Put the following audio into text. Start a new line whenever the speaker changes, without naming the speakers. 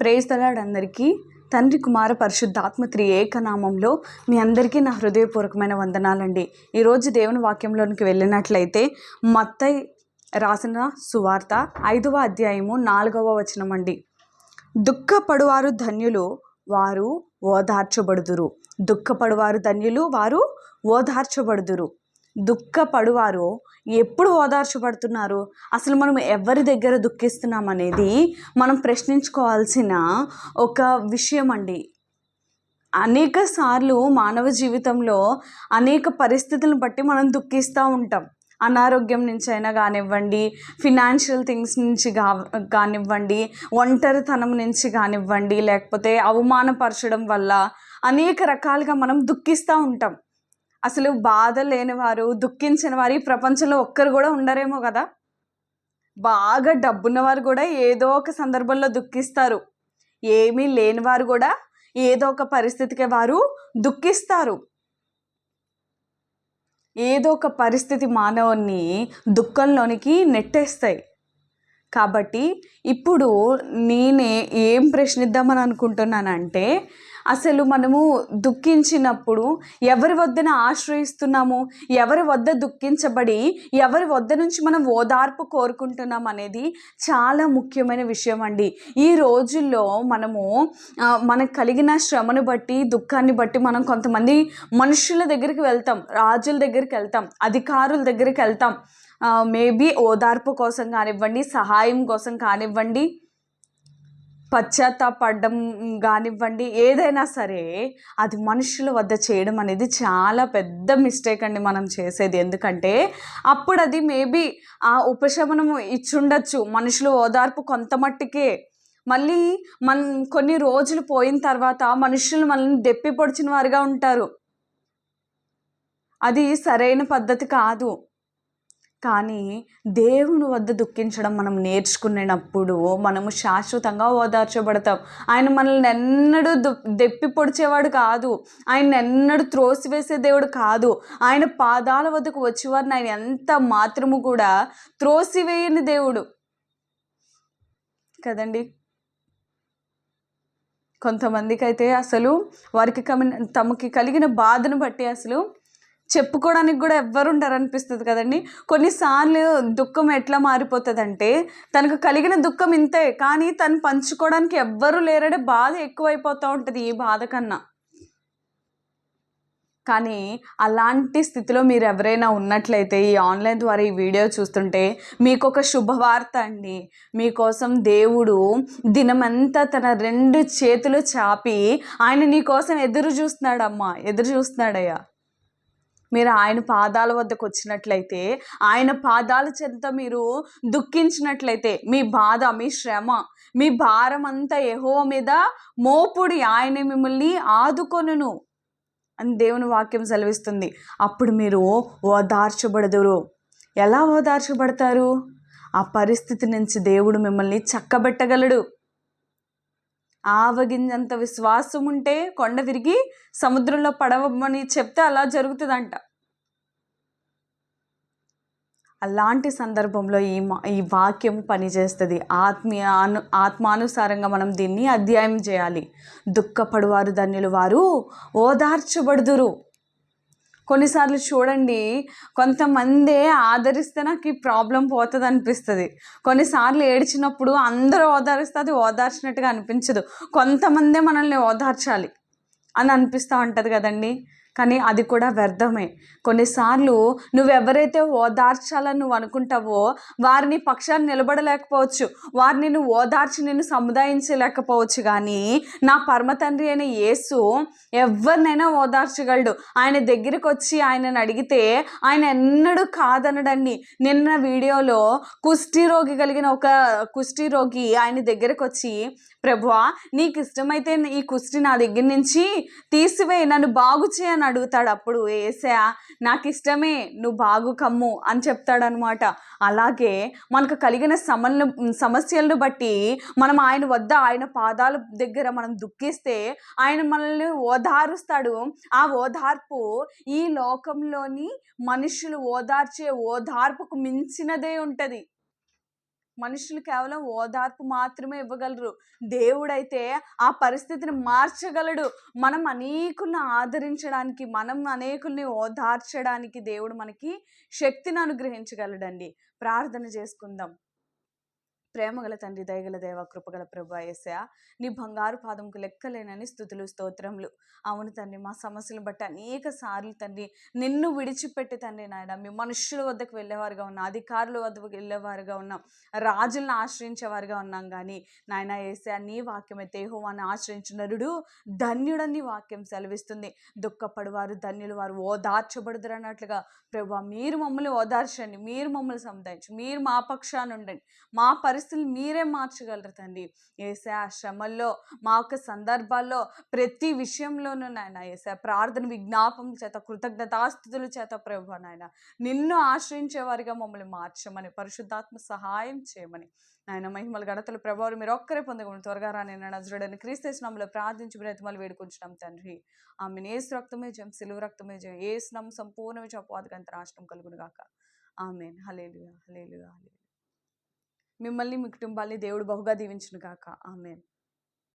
Praise the Lord అందరికీ. తండ్రి కుమార పరిశుద్ధాత్మ త్రి ఏకనామంలో మీ అందరికీ నా హృదయపూర్వకమైన వందనాలండి. ఈరోజు దేవుని వాక్యంలోనికి వెళ్ళినట్లయితే మత్తై రాసిన సువార్త ఐదవ అధ్యాయము నాలుగవ వచనం అండి దుఃఖపడువారు ధన్యులు వారు ఓదార్చబడుదురు. దుఃఖపడువారు ధన్యులు వారు ఓదార్చబడుదురు. దుఃఖపడువారు ఎప్పుడు ఓదార్చబడుతున్నారు? అసలు మనం ఎవరి దగ్గర దుఃఖిస్తున్నాం అనేది మనం ప్రశ్నించుకోవాల్సిన ఒక విషయం అండి అనేక సార్లు మానవ జీవితంలో అనేక పరిస్థితులను బట్టి మనం దుఃఖిస్తూ ఉంటాం. అనారోగ్యం నుంచి అయినా కానివ్వండి ఫినాన్షియల్ థింగ్స్ నుంచి కా కానివ్వండి ఒంటరితనం నుంచి కానివ్వండి లేకపోతే అవమానపరచడం వల్ల అనేక రకాలుగా మనం దుఃఖిస్తూ ఉంటాం. అసలు బాధ లేనివారు దుఃఖించిన వారు ఈ ప్రపంచంలో ఒక్కరు కూడా ఉండరేమో కదా? బాగా డబ్బున్నవారు కూడా ఏదో ఒక సందర్భంలో దుఃఖిస్తారు. ఏమీ లేనివారు కూడా ఏదో ఒక పరిస్థితికి వారు దుఃఖిస్తారు. ఏదో ఒక పరిస్థితి మానవుని దుఃఖంలోనికి నెట్టేస్తాయి. కాబట్టి ఇప్పుడు నేనే ఏం ప్రశ్నిద్దామని అనుకుంటున్నానంటే అసలు మనము దుఃఖించినప్పుడు ఎవరి వద్దన ఆశ్రయిస్తున్నాము? ఎవరి వద్ద దుఃఖించబడి ఎవరి వద్ద నుంచి మనం ఓదార్పు కోరుకుంటున్నాం అనేది చాలా ముఖ్యమైన విషయం అండి. ఈ రోజుల్లో మనము మనకు కలిగిన శ్రమను బట్టి దుఃఖాన్ని బట్టి మనం కొంతమంది మనుషుల దగ్గరికి వెళ్తాం రాజుల దగ్గరికి వెళ్తాం అధికారుల దగ్గరికి వెళ్తాం. మేబీ ఓదార్పు కోసం కానివ్వండి సహాయం కోసం కానివ్వండి పశ్చాత్తాపడడం కానివ్వండి ఏదైనా సరే అది మనుషుల వద్ద చేయడం అనేది చాలా పెద్ద మిస్టేక్ అండి మనం చేసేది. ఎందుకంటే అప్పుడు అది మేబీ ఆ ఉపశమనం ఇచ్చుండొచ్చు. మనుషులు ఓదార్పు కొంత మట్టికే. మళ్ళీ మన కొన్ని రోజులు పోయిన తర్వాత మనుషులు మనల్ని దెప్పి పొడిచిన వారుగా ఉంటారు. అది సరైన పద్ధతి కాదు. కానీ దేవుని వద్ద దుఃఖించడం మనం నేర్చుకునేటప్పుడు మనము శాశ్వతంగా ఓదార్చబడతాం ఆయన మనల్ని ఎన్నడూ దెప్పి పొడిచేవాడు కాదు. ఆయన ఎన్నడూ త్రోసివేసే దేవుడు కాదు. ఆయన పాదాల వద్దకు వచ్చేవారిని ఆయన ఎంత మాత్రము కూడా త్రోసివేయని దేవుడు. కదండి? కొంతమందికి అయితే అసలు వారికి కమి తమకి కలిగిన బాధను బట్టి అసలు చెప్పుకోవడానికి కూడా ఎవ్వరు ఉండరు అనిపిస్తుంది కదండి. కొన్నిసార్లు దుఃఖం ఎట్లా మారిపోతుందంటే తనకు కలిగిన దుఃఖం ఇంతే కానీ తను పంచుకోవడానికి ఎవ్వరు లేరడే బాధ ఎక్కువైపోతూ ఉంటుంది ఈ బాధ కన్నా. కానీ అలాంటి స్థితిలో మీరు ఎవరైనా ఉన్నట్లయితే ఈ ఆన్లైన్ ద్వారా ఈ వీడియో చూస్తుంటే మీకు ఒక శుభవార్త అండి. మీకోసం దేవుడు దినమంతా తన రెండు చేతులు చాపి ఆయన నీకోసం ఎదురు చూస్తున్నాడమ్మా ఎదురు చూస్తున్నాడయ్యా. మీరు ఆయన పాదాల వద్దకు వచ్చినట్లయితే ఆయన పాదాల చెంత మీరు దుఃఖించినట్లయితే మీ బాధ మీ శ్రమ మీ భారం అంతా ఎహో మీద మోపుడి ఆయన మిమ్మల్ని ఆదుకొనును. అని దేవుని వాక్యం సెలవిస్తుంది. అప్పుడు మీరు ఓదార్చబడదురు. ఎలా ఓదార్చబడతారు? ఆ పరిస్థితి నుంచి దేవుడు మిమ్మల్ని చక్కబెట్టగలడు. ఆవగింజంత విశ్వాసం ఉంటే కొండ విరిగి సముద్రంలో పడవమని చెప్తే అలా జరుగుతుందంట. అలాంటి సందర్భంలో ఈ మా ఈ వాక్యం పనిచేస్తుంది. ఆత్మీయ అను ఆత్మానుసారంగా మనం దీన్ని అధ్యాయం చేయాలి. దుఃఖపడువారు ధన్యులు వారు ఓదార్చబడుదురు. కొన్నిసార్లు చూడండి కొంతమందే ఆదరిస్తే నాకు ఈ ప్రాబ్లం పోతుంది అనిపిస్తుంది కొన్నిసార్లు ఏడ్చినప్పుడు అందరూ ఓదారిస్తే అది ఓదార్చినట్టుగా అనిపించదు. కొంతమందే మనల్ని ఓదార్చాలి అని అనిపిస్తూ ఉంటుంది కదండి. కానీ అది కూడా వ్యర్థమే. కొన్నిసార్లు నువ్వెవరైతే ఓదార్చాలని నువ్వు అనుకుంటావో వారిని పక్షాన్ని నిలబడలేకపోవచ్చు. వారిని నువ్వు ఓదార్చి నిన్ను సముదాయించలేకపోవచ్చు. కానీ నా పరమ తండ్రి అయిన యేసు ఎవరినైనా ఓదార్చగలడు. ఆయన దగ్గరికి వచ్చి ఆయనను అడిగితే ఆయన ఎన్నడూ కాదనడండి నిన్న వీడియోలో కుష్టి రోగి కలిగిన ఒక కుష్టి రోగి ఆయన దగ్గరకు వచ్చి ప్రభువా నీకు ఇష్టమైతే ఈ కుష్టి నా దగ్గర నుంచి తీసివేయి. నన్ను బాగు చేయను అడుగుతాడు అప్పుడు ఏసయా నాకు ఇష్టమే నువ్వు బాగు కమ్ము అని చెప్తాడనమాట. అలాగే మనకు కలిగిన సమలను సమస్యలను బట్టి మనం ఆయన వద్ద ఆయన పాదాల దగ్గర మనం దుఃఖిస్తే ఆయన మనల్ని ఓదారుస్తాడు. ఆ ఓదార్పు ఈ లోకంలోని మనుషులు ఓదార్చే ఓదార్పుకు మించినదే ఉంటుంది. మనుషులు కేవలం ఓదార్పు మాత్రమే ఇవ్వగలరు. దేవుడైతే ఆ పరిస్థితిని మార్చగలడు. మనం అనేకుల్ని ఆదరించడానికి మనం అనేకుల్ని ఓదార్చడానికి దేవుడు మనకి శక్తిని అనుగ్రహించగలడండి. ప్రార్థన చేసుకుందాం. ప్రేమగల తండ్రి దయగల దేవ కృపగల ప్రభు ఏసయా నీ బంగారు పాదంకు లెక్కలేనని స్థుతులు స్తోత్రములు. అవును తండ్రి మా సమస్యలు బట్టి అనేక సార్లు తండ్రి నిన్ను విడిచిపెట్టి తండ్రి నాయన మీ మనుషుల వద్దకు వెళ్ళేవారుగా ఉన్నాం అధికారుల వద్దకు వెళ్ళేవారుగా ఉన్నాం రాజులను ఆశ్రయించేవారుగా ఉన్నాం కానీ నాయన ఏసయా నీ వాక్యం అయితే యెహోవాను ఆశ్రయించిన నరుడు ధన్యుడని వాక్యం సెలవిస్తుంది. దుఃఖపడివారు ధన్యులు వారు ఓదార్చబడుదురు అన్నట్లుగా ప్రభు మీరు మమ్మల్ని ఓదార్చండి మీరు మమ్మల్ని సముదాయించి మీరు మా పక్షాన ఉండండి మా పరిస్థితి పరిస్థితులు మీరే మార్చగలరు తండ్రి ఏసే ఆ శ్రమల్లో మా యొక్క సందర్భాల్లో ప్రతి విషయంలోనూ నాయన ఏసే ప్రార్థన విజ్ఞాపం చేత కృతజ్ఞతాస్థుతుల చేత ప్రభు నాయన నిన్ను ఆశ్రయించేవారిగా మమ్మల్ని మార్చమని పరిశుద్ధాత్మ సహాయం చేయమని. నాయన మహిమల గడతలు ప్రభావం మీరు ఒక్కరే పొందకుండా త్వరగా రాని నజరుడని క్రీస్తేశ్వరంలో ప్రార్థించి బ్రతిమలు వేడుకుంటున్నాం తండ్రి. ఆమె ఏసు రక్తమే జయం సిలువు రక్తమే జయం. ఏ స్నం సంపూర్ణ విజయపాదకంత రాష్ట్రం కలుగును గాక ఆమెన్. హలేలుగా హలేలుగా హలేలు మిమ్మల్ని మీ కుటుంబాన్ని దేవుడు బహుగా దీవించును కాక ఆమె